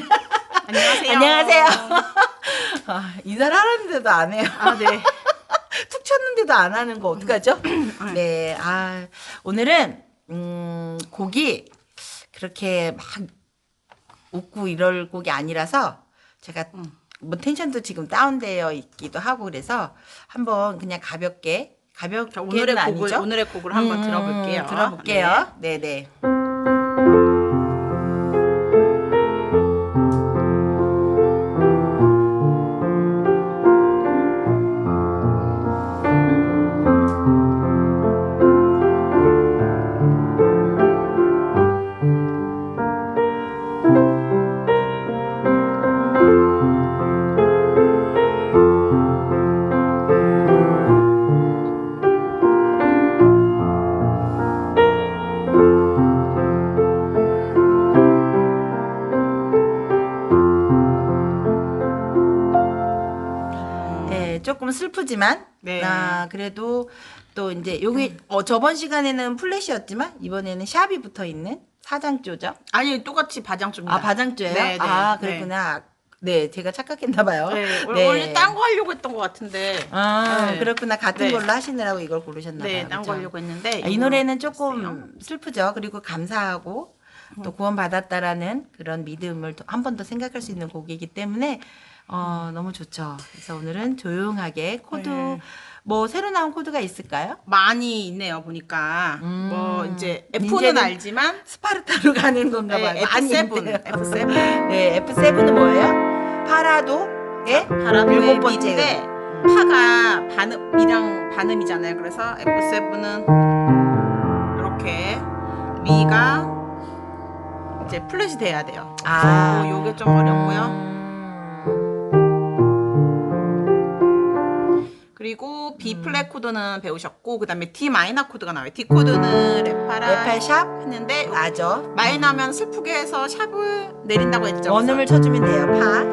안녕하세요. 안녕하세요. 아, 인사를 하는데도 안 해요. 아, 네. 툭 쳤는데도 안 하는 거 어떡하죠? 네, 아, 오늘은, 음, 곡이 그렇게 막 웃고 이럴 곡이 아니라서 제가 뭐 텐션도 지금 다운되어 있기도 하고 그래서 한번 그냥 가볍게, 가볍게 자, 오늘의 곡을 아니죠? 오늘의 곡을 한번 음, 들어볼게요. 들어볼게요. 네, 네. 네, 슬프지만 네. 아, 그래도 또 이제 여기 어, 저번 시간에는 플래시였지만 이번에는 샵이 붙어 있는 사장조죠. 아니 똑같이 바장조입니다. 아 바장조예요? 네, 네, 아 네. 그랬구나. 네, 제가 착각했나 봐요. 네, 원래- 원래 딴 거 하려고 했던 것 같은데. 아 네. 그렇구나 같은 네. 걸로 하시느라고 이걸 고르셨나 봐요. 네, 딴 거 그죠? 하려고 했는데 아, 이 노래는. 조금 슬프죠. 그리고 감사하고 또 구원받았다라는 그런 믿음을 한 번 더 생각할 수 있는 곡이기 때문에 어, 너무 좋죠. 그래서 오늘은 조용하게 코드 네. 뭐 새로 나온 코드가 있을까요? 많이 있네요 보니까 음. 뭐 이제 F는 알지만 스파르타로 가는 건가 네, 봐요. 많이 F7 있네요. F7 네, F7은 뭐예요? 파라도의 바라보의 일곱 번째 음. 파가 반음 미랑 반음이잖아요. 그래서 F7은 이렇게 미가 이제 플랫이 돼야 돼요. 아. 요게 좀 어렵고요. 그리고 B 플랫 코드는 배우셨고 그다음에 D 마이너 코드가 나와요. D 코드는 레파라 레팔 샵 했는데 맞아. 마이너면 슬프게 해서 샵을 내린다고 했죠. 원음을 쳐주면 돼요. 파.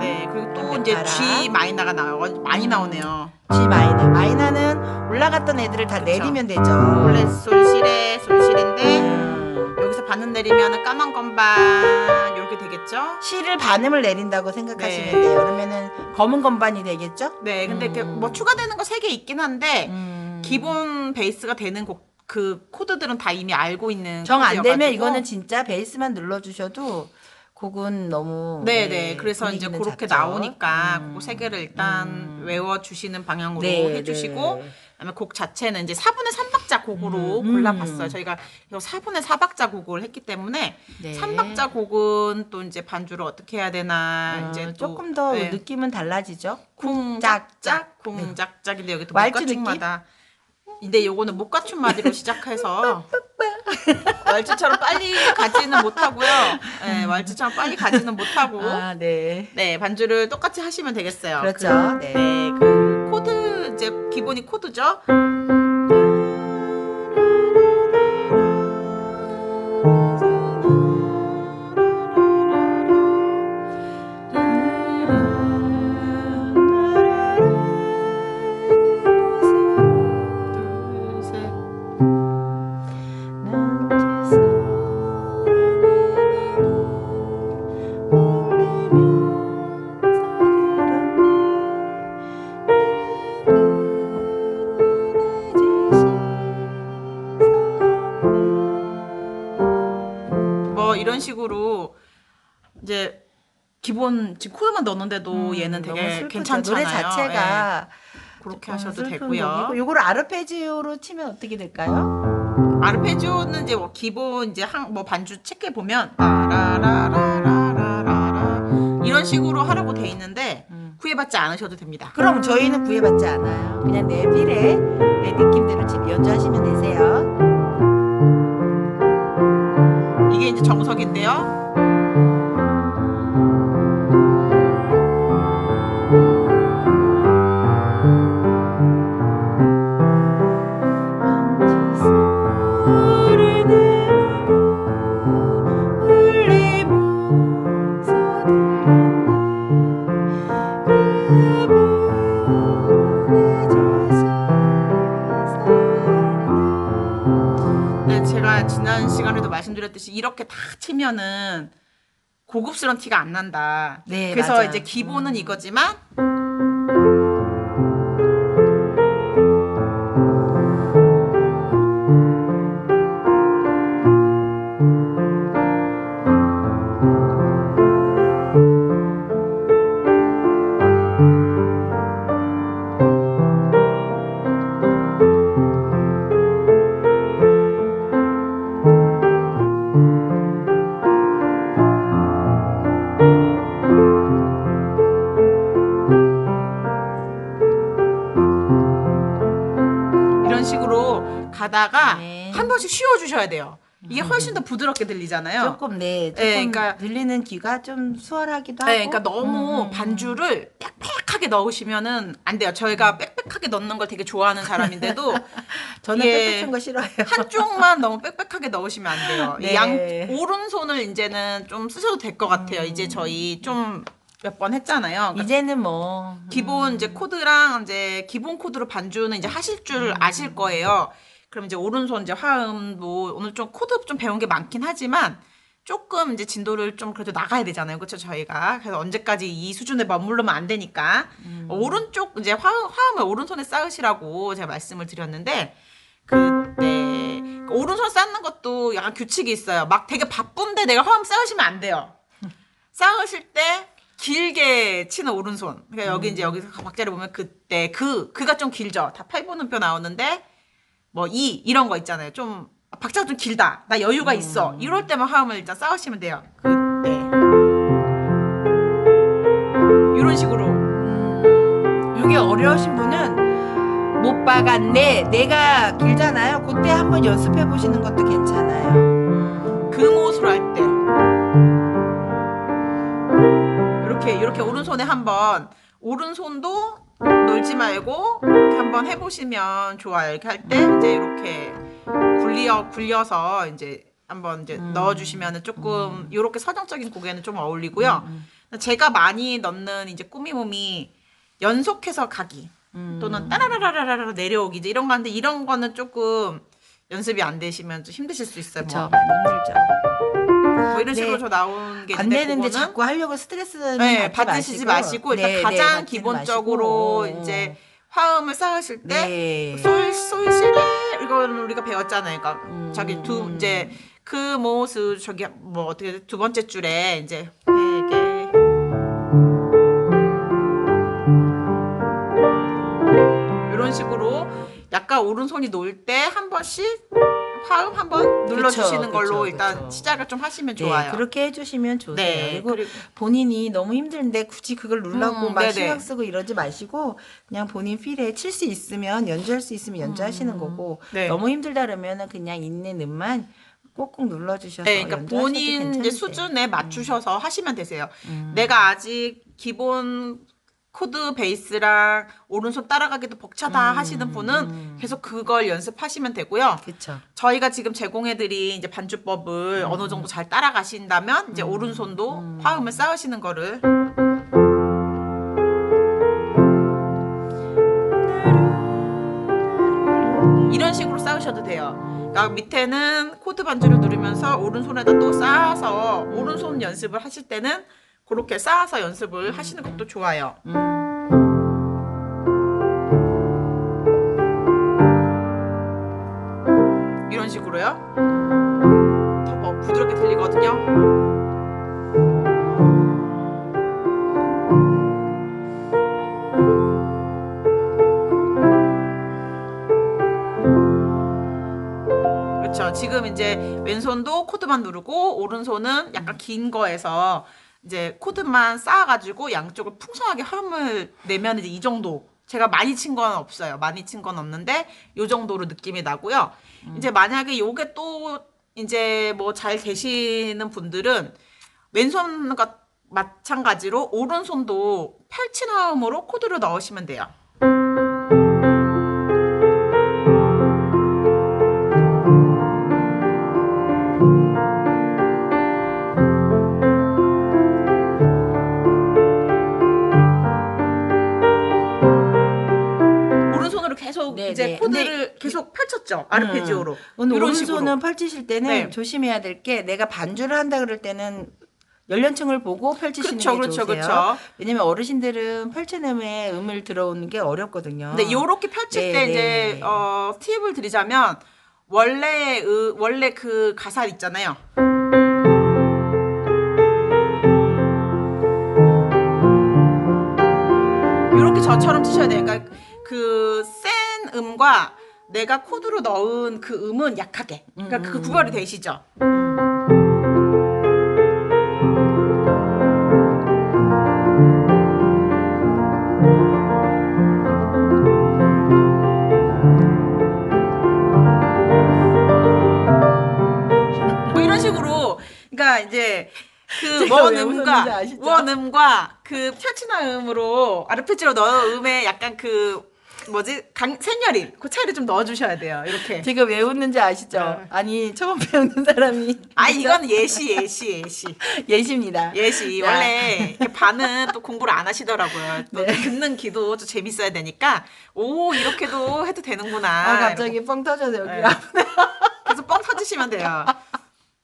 네 그리고 또 이제. G 마이너가 나와요. 어, 많이 나오네요. G 마이너. 마이너는 올라갔던 애들을 다. 내리면 되죠. 원래 솔시레 솔시인데 음. 여기서 반음 내리면 까만 건반 이렇게 되겠죠? C를 반음을 내린다고 생각하시면 네. 돼요. 그러면은 검은 건반이 되겠죠? 네, 근데 이렇게 음. 뭐 추가되는 거 세 개 있긴 한데 음. 기본 베이스가 되는 곡, 그 코드들은 다 이미 알고 있는 정 안 되면 코드여가지고. 이거는 진짜 베이스만 눌러주셔도 곡은 너무 네, 네. 그래서 이제 분위기는 그렇게 잡죠. 나오니까 음. 그거 세 개를 일단 음. 외워 주시는 방향으로 네, 해주시고 네. 그다음에 곡 자체는 이제 4분의 3박자 곡으로 음, 골라봤어요. 음. 저희가 이거 4분의 4박자 곡을 했기 때문에 네. 3박자 곡은 또 이제 반주를 어떻게 해야 되나 어, 이제 또 조금 더 네. 느낌은 달라지죠. 쿵짝짝 네. 쿵짝짝인데 여기 또 목가춤마다 근데 요거는 목가춤 마디로 시작해서 왈츠처럼 빨리 가지는 못하고요. 네, 왈츠처럼 빨리 가지는 못하고 아, 네. 네 반주를 똑같이 하시면 되겠어요. 그렇죠. 그, 네. 네, 그 기본이 코드죠. 지금 코드만 넣었는데도 얘는 음, 너무 되게. 괜찮잖아요. 노래 자체가 예, 그렇게 하셔도 되고요. 곡이고 요거를 아르페지오로 치면 어떻게 될까요? 아르페지오는 이제 뭐 기본 이제 한 뭐 반주 체크해 보면 라라라라라라라 이런 식으로 하라고 돼 있는데 음. 구애받지 않으셔도 됩니다. 그럼 저희는 구애받지 않아요. 그냥 내 필에 내 느낌대로 지- 연주하시면 되세요. 이게 이제 정석인데요. 말씀드렸듯이 이렇게 다 치면은 고급스러운 티가 안 난다. 네, 그래서 맞아요. 이제 기본은 음. 이거지만 가다가 네. 한 번씩 쉬어 주셔야 돼요. 이게 훨씬 더 부드럽게 들리잖아요. 조금 네, 조금 네, 그러니까- 들리는 귀가 좀 수월하기도 하고. 네, 그러니까 너무 음. 반주를 빽빽하게 넣으시면은 안 돼요. 저희가 빽빽하게 넣는 걸 되게 좋아하는 사람인데도 저는 빽빽한 거 싫어해요. 한쪽만 너무 빽빽하게 넣으시면 안 돼요. 네. 양 오른손을 이제는 좀 쓰셔도 될 것 같아요. 이제 저희 좀 몇번 했잖아요. 그러니까 이제는 뭐 기본 이제 코드랑 이제 기본 코드로 반주는 이제 하실 줄 아실 거예요. 그럼 이제 오른손 이제 화음도 오늘 좀 코드 좀 배운 게 많긴 하지만 조금 이제 진도를 좀 그래도 나가야 되잖아요. 그렇죠, 저희가. 그래서 언제까지 이 수준에 머무르면 안 되니까 오른쪽 이제 화음, 화음을 오른손에 쌓으시라고 제가 말씀을 드렸는데 그때 그 오른손 쌓는 것도 약간 규칙이 있어요. 막 되게 바쁜데 내가 화음 쌓으시면 안 돼요. 쌓으실 때 길게 치는 오른손. 그러니까 여기 이제 여기서 박자를 보면 그때 그 그가 좀 길죠. 다 8분음표 나오는데 뭐 이 이런 거 있잖아요. 좀 박자가 좀 길다. 나 여유가 있어. 이럴 때만 화음을 일단 쌓으시면 돼요. 그때 이런 식으로 이게 어려우신 분은 못 박았네. 내가 길잖아요. 그때 한번 연습해 보시는 것도 괜찮아요. 금옷으로 할 때. 이렇게 이렇게 오른손에 한번 오른손도 놀지 말고 이렇게 한번 해보시면 좋아요. 이렇게 할 때 이제 이렇게 굴려 굴려서 이제 한번 이제 넣어주시면은 조금 이렇게 서정적인 곡에는 좀 어울리고요. 제가 많이 넣는 이제 꾸미몸이 연속해서 가기 또는 따라라라라라 내려오기 이제 이런 거 하는데 이런 거는 조금 연습이 안 되시면 좀 힘드실 수 있어요. 그렇죠. 뭐. 힘들죠. 뭐 이런 네. 식으로 저 나온 게 안 있는데 되는데 그거는 자꾸 하려고 스트레스는 네, 받으시지 마시고, 일단 네, 네, 가장 받지는 기본적으로 마시고. 이제 화음을 쌓으실 때 네. 솔, 솔, 시레 이거는 우리가 배웠잖아요. 그러니까 음. 자기 두 이제 그 모습 저기 뭐 어떻게 두 번째 줄에 이제 베개 이런 식으로 약간 오른손이 놓을 때 한 번씩 화음 한번 눌러주시는 그쵸, 걸로 그쵸, 일단 그쵸. 시작을 좀 하시면 네, 좋아요. 그렇게 해주시면 좋으세요. 네, 그리고, 그리고- 본인이 너무 힘든데 굳이 그걸 누르고 음, 막 네네. 신경 쓰고 이러지 마시고 그냥 본인 필에 칠 수 있으면 연주할 수 있으면 연주하시는 거고 네. 너무 힘들다 그러면은 그냥 있는 음만 꼭꼭 눌러주셔서 네, 그러니까 본인 괜찮으세요. 음. 수준에 맞추셔서 하시면 되세요. 내가 아직 기본 코드 베이스랑 오른손 따라가기도 벅차다 음, 하시는 분은 계속 그걸 연습하시면 되고요. 그렇죠. 저희가 지금 제공해드린 이제 반주법을 음. 어느 정도 잘 따라가신다면 이제 오른손도 화음을 쌓으시는 거를 이런 식으로 쌓으셔도 돼요. 그러니까 밑에는 코드 반주를 누르면서 오른손에다 또 쌓아서 오른손 연습을 하실 때는 그렇게 쌓아서 연습을 하시는 것도 좋아요. 이런 식으로요. 더 뭐 부드럽게 들리거든요. 그렇죠. 지금 이제 왼손도 코드만 누르고 오른손은 약간 긴 거에서 이제 코드만 쌓아가지고 양쪽을 풍성하게 화음을 내면 이제 이 정도. 제가 많이 친 건 없어요. 많이 친 건 없는데 요 정도로 느낌이 나고요. 이제 만약에 요게 또 이제 뭐잘 되시는 분들은 왼손과 마찬가지로 오른손도 펼친 화음으로 코드를 넣으시면 돼요. 계속 펼쳤죠 아르페지오로 오늘 이런 오른손은. 펼치실 때는 네. 조심해야 될 게 내가 반주를 한다 그럴 때는 연령층을 보고 펼치시는 그렇죠, 게 그렇죠, 좋으세요. 그렇죠. 왜냐면 어르신들은 펼쳐냄에 음을 들어오는 게 어렵거든요. 근데 요렇게 펼칠 네, 때 네, 이제 네. 어 팁을 드리자면 원래 의, 원래 그 가사 있잖아요. 요렇게 저처럼 치셔야 돼요. 그러니까 그 센 음과 내가 코드로 넣은 그 음은 약하게. 그러니까 그 구별이 되시죠. 뭐 이런 식으로 그러니까 이제 그 제가 왜 원음과 웃었는지 아시죠? 원음과 그 펴치나 음으로 아르페지로 넣은 음에 약간 그 뭐지 강 생열이 그 차이를 좀 넣어주셔야 돼요 이렇게. 제가 왜 웃는지 아시죠? 네. 아니 처음 배우는 사람이 아 이건 예시 예시 예시 예시입니다. 예시 야. 원래 이렇게 반은 또 공부를 안 하시더라고요. 또 네. 듣는 귀도 좀 재밌어야 되니까 오 이렇게도 해도 되는구나. 아 갑자기 뻥 터져서 여기 네. 가 그래서 뻥 터지시면 돼요.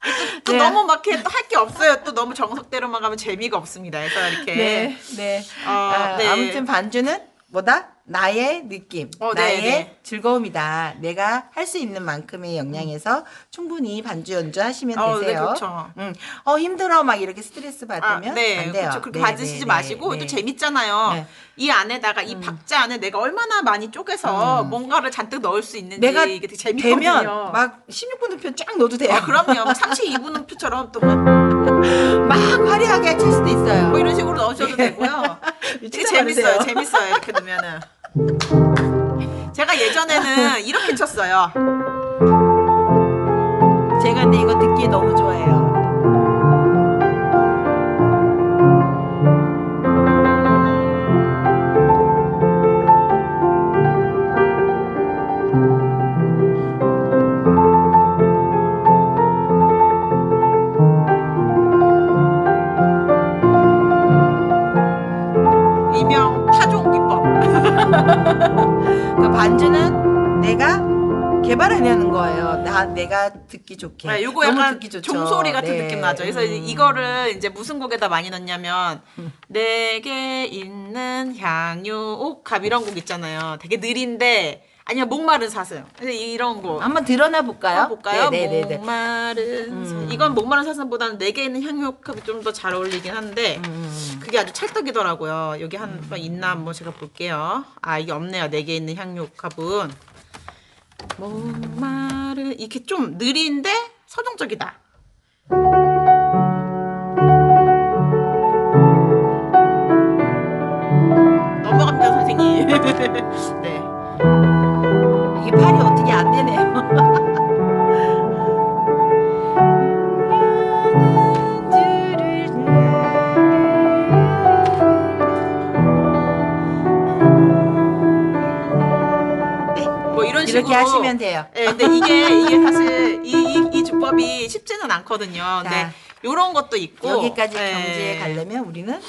또, 또 네. 너무 막 이렇게 또 할 게 없어요. 또 너무 정석대로만 가면 재미가 없습니다. 그래서 이렇게 네, 네. 어, 아, 네. 아무튼 반주는 뭐다? 나의 느낌, 어, 네, 나의 네. 즐거움이다. 내가 할 수 있는 만큼의 역량에서 충분히 반주 연주하시면 어, 네, 되세요. 그렇죠. 음, 어 힘들어 막 이렇게 스트레스 아, 받으면 네, 안 돼요. 그렇죠. 그렇게 네, 네, 마시고 네, 또 네. 재밌잖아요. 네. 이 안에다가 이 박자 안에 내가 얼마나 많이 쪼개서 뭔가를 잔뜩 넣을 수 있는지 음. 내가 이게 되게 재밌거든요. 되면 막 16분음표 쫙 넣어도 돼요. 아, 그럼요. 32분은 표처럼 또뭐 막 화려하게 칠 수도 있어요. 이런 식으로 넣으셔도 되고요. 미치지 재밌어요. 재밌어요. 이렇게 넣으면은. 제가 예전에는 이렇게 쳤어요. 제가 근데 이거 듣기 너무 좋 듣기 좋게. 네, 요거 약간 듣기 좋죠. 종소리 같은 네. 느낌 나죠. 그래서 음. 이거를 이제 무슨 곡에다 많이 넣냐면 내게 있는 향유 옥합 이런 곡 있잖아요. 되게 느린데 아니면 목마른 사슴. 이런 곡. 한번 드러나 볼까요? 볼까요? 네, 네, 네, 네. 목마른. 음. 이건 목마른 사슴보다는 내게 있는 향유 옥합이 좀 더 잘 어울리긴 한데 음. 그게 아주 찰떡이더라고요. 여기 한번 있나 한번 제가 볼게요. 아 이게 없네요. 내게 있는 향유 옥합은 목마 른 이렇게 좀 느린데 서정적이다. 넘어갑니다 선생님. 네. 식으로 이렇게 하시면 돼요. 네, 근데 이게 이게 사실 이, 이, 이 주법이 쉽지는 않거든요. 근데 자, 이런 것도 있고 여기까지 네. 경지에 가려면 우리는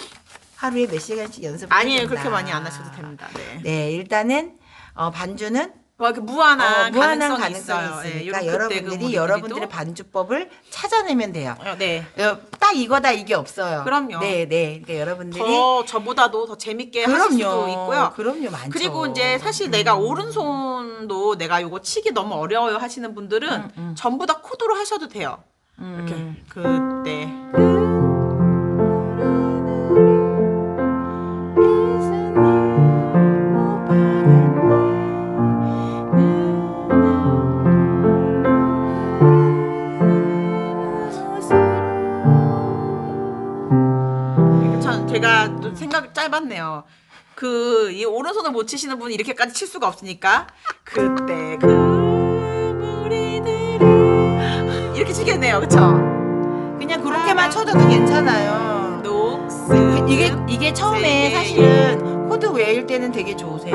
하루에 몇 시간씩 연습을 아니에요 해야 된다. 그렇게 많이 안 하셔도 됩니다. 네. 네, 일단은 어, 반주는 뭐 이렇게 무한한, 어, 무한한 가능성이, 가능성이 있어요. 네, 있으니까 그 여러분들이 우리들도- 여러분들의 반주법을 찾아내면 돼요. 어, 네. 어, 딱 이거다 이게 없어요. 그럼요. 네, 네. 그러니까 여러분들이 더 저보다도 더 재밌게 하실 수도 있고요. 그럼요, 많죠. 그리고 이제 사실 내가 오른손도 내가 요거 치기 너무 어려워요 하시는 분들은 전부 다 코드로 하셔도 돼요. 이렇게 음. 그때 짧았네요. 그 이 오른손을 못 치시는 분이 이렇게까지 칠 수가 없으니까 그때 그 무리들이 이렇게 치겠네요, 그쵸? 그냥 그렇게만 쳐도 괜찮아요. 녹색 이게 이게 처음에 세계. 사실은 코드 외울 때는 되게 좋으세요.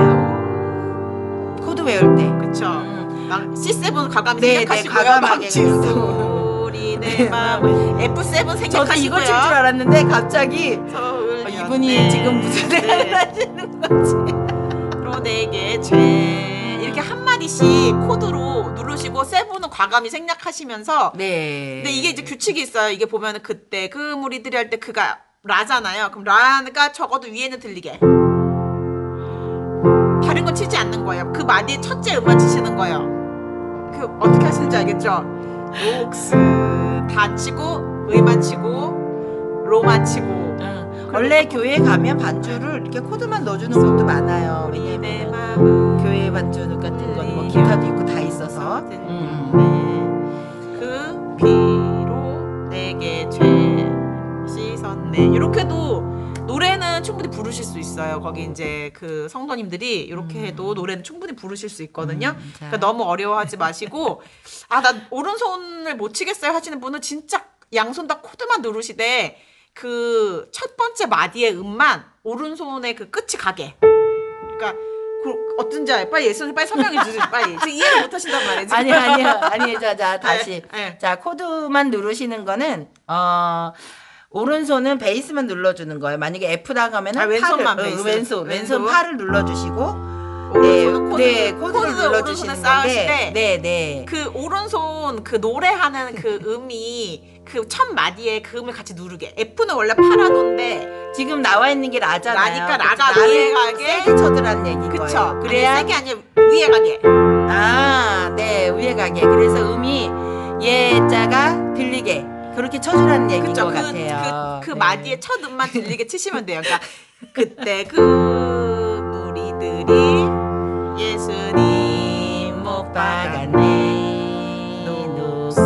코드 외울 때. 그쵸? 음. 막 C7 과감히 네, 생각하시고요. 네, 과감하게 망치소리 내 마음 F7 저도 생각하시고요. 이거 칠줄 알았는데 갑자기 어, 이분이 연대. 지금 무슨 네. 생각을 하시는 거지? 로 내게 죄 이렇게 한 마디 마디씩 코드로 누르시고 세븐은 과감히 생략하시면서 네. 근데 이게 이제 규칙이 있어요. 이게 보면은 그때 그 무리들이 할 때 그가 라잖아요. 그럼 라가 적어도 위에는 들리게. 다른 건 치지 않는 거예요. 그 마디의 첫째 음만 치시는 거예요. 그 어떻게 하시는지 알겠죠? 녹스 다 치고 의만 치고 로만 치고 응. 원래 교회 가면 반주를 이렇게 코드만 넣어주는 것도 많아요. 내 왜냐면 마음 교회 반주 같은 거는 뭐 기타도 있고 다 있어서. 음. 네. 그 피로 내게 죄 씻었네. 이렇게도 노래는 충분히 부르실 수 있어요. 거기 이제 그 성도님들이 이렇게 해도 노래는 충분히 부르실 수 있거든요. 음, 자. 그러니까 너무 어려워하지 마시고 아 나 오른손을 못 치겠어요 하시는 분은 진짜 양손 다 코드만 누르시되 그 첫 번째 마디의 음만 오른손의 그 끝이 가게. 그러니까 그 어떤지 알 빨리 예수님 빨리 설명해 주세요. 빨리 지금 이해를 못 하신단 말이에요. 아니 아니요 아니 자, 자 다시 네, 네. 자 코드만 누르시는 거는 어 오른손은 베이스만 눌러주는 거예요. 만약에 F 나가면 은 아, 왼손만 팔을, 어, 베이스. 왼손 왼손 왼손. 팔을 눌러주시고 네, 코드, 네 코드를 눌러주시는 건데 때네 네. 그 오른손 그 노래하는 그 음이 그 첫 마디에 그 음을 같이 누르게. F는 원래 파라도인데 지금 나와 있는 게 라잖아요. 라니까 그치? 라가 라를 위에 가게. 세게 쳐드라는 얘기인 그쵸? 거예요. 그래야 아니, 세게 아니라 위에 가게. 아, 네, 위에 가게. 그래서 음이 예자가 들리게 그렇게 쳐주라는 얘기인 그쵸? 것 그, 같아요. 그, 그 네. 마디의 첫 음만 들리게 치시면 돼요. 그러니까 그때 그 박았네. 박았네 노슨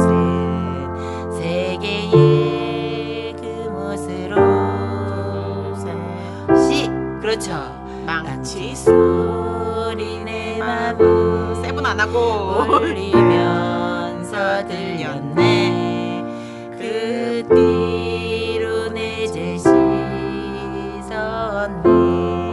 세계의 그못으로 시 그렇죠. 망치 소리 내 맘을 세븐 안 하고 울리면서 들렸네 그 뒤로 내제 시선네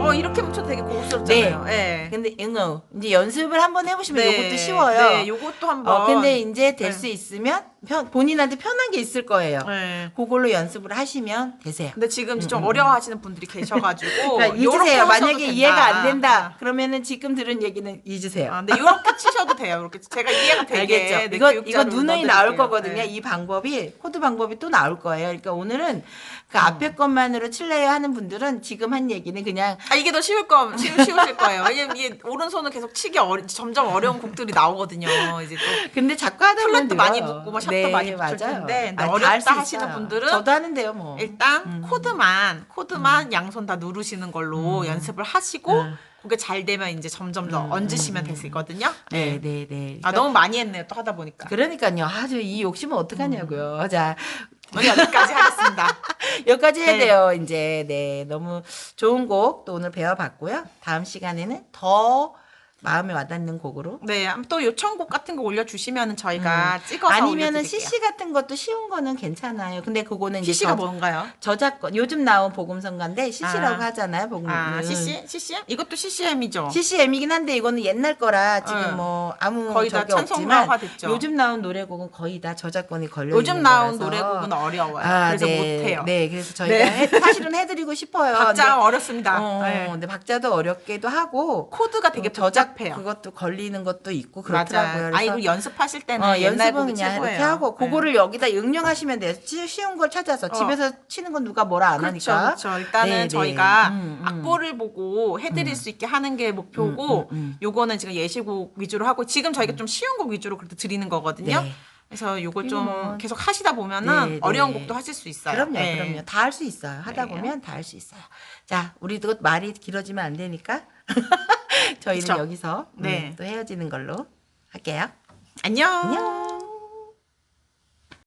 어 이렇게 되게 고급스럽잖아요. 네. 근데 이거 이제 연습을 한번 해보시면 이것도 쉬워요 네, 요것도 한번. 어, 근데 이제 될 네. 수 있으면 편, 본인한테 편한 게 있을 거예요 네. 그걸로 연습을 하시면 되세요 근데 지금 좀 어려워하시는 분들이 계셔가지고 그러니까 잊으세요. 만약에 된다. 이해가 안 된다. 그러면은 지금 들은 얘기는 잊으세요. 아, 근데 이렇게 치셔도 돼요. 이렇게 제가 이해가 되게 알겠죠? 네, 이거 이거 누누이 나올. 거거든요. 네. 이 방법이 코드 방법이 또 나올 거예요. 그러니까 오늘은 그 앞에 것만으로 칠래요 하는 분들은 지금 한 얘기는 그냥 아 이게 더 쉬울 거 쉬, 쉬우실 거예요. 왜냐면 이게 오른손은 계속 치기 어리, 점점 어려운 곡들이 나오거든요. 이제 또 근데 보면 플랫도 많이. 붙고 뭐 샵도 많이 붙을 텐데 근데 아, 다 어렵다 하시는 있어요. 분들은 저도 하는데요, 뭐. 일단 코드만 코드만 양손 다 누르시는 걸로 연습을 하시고 음. 그게 잘 되면 이제 점점 더 얹으시면 되시거든요. 네, 네, 네. 아 너무 많이 했네요. 또 하다 보니까. 그러니까요. 아주 이 욕심은 어떡하냐고요. 자, 오늘 여기까지 하겠습니다. 여기까지 해야 네. 돼요. 이제 네 너무 좋은 곡 또 오늘 배워봤고요. 다음 시간에는 더 마음에 와닿는 곡으로 네, 또 요청곡 같은 거 올려주시면 저희가 찍어서 음. 아니면은 올려드릴게요. CC 같은 것도 쉬운 거는 괜찮아요. 근데 그거는 이제 CC가 저- 뭔가요? 저작권 요즘 나온 복음성가인데 CC라고 아. 하잖아요. 복음. 아, CC? CCM? 이것도 CCM이죠. CCM이긴 한데 이거는 옛날 거라 지금 네. 뭐 아무 거의 다 찬송가화 됐죠. 요즘 나온 노래곡은 거의 다 저작권이 걸려 요즘 있는 나온 거라서. 노래곡은 어려워요. 아, 그래서 네, 못해요. 네, 그래서 저희가 네. 해- 사실은 해드리고 싶어요. 박자 어렵습니다. 어, 네. 근데 박자도 어렵기도 하고 코드가 되게 어, 저작 복잡해요. 그것도 걸리는 것도 있고 그렇더라고요. 아, 이거 연습하실 때는 어, 연습은 그냥 최고예요. 이렇게 하고 네. 그거를 여기다 응용하시면 돼요. 치- 쉬운 걸 찾아서 어. 집에서 치는 건 누가 뭐라 안 그렇죠, 하니까. 그렇죠. 일단은 네, 네. 저희가 음, 음. 악보를 보고 해드릴 수 있게 하는 게 목표고, 음, 음, 음. 요거는 지금 예시곡 위주로 하고, 지금 저희가 좀 쉬운 곡 위주로 그래도 드리는 거거든요. 네. 그래서 요걸 이거 좀 뭐- 계속 하시다 보면은 네, 네. 어려운 곡도 하실 수 있어요. 그럼요, 네. 그럼요. 다 할 수 있어요. 하다 그래요? 보면 다 할 수 있어요. 자, 우리도 말이 길어지면 안 되니까 저희는 그쵸. 여기서 음, 네. 또 헤어지는 걸로 할게요. 안녕. 안녕.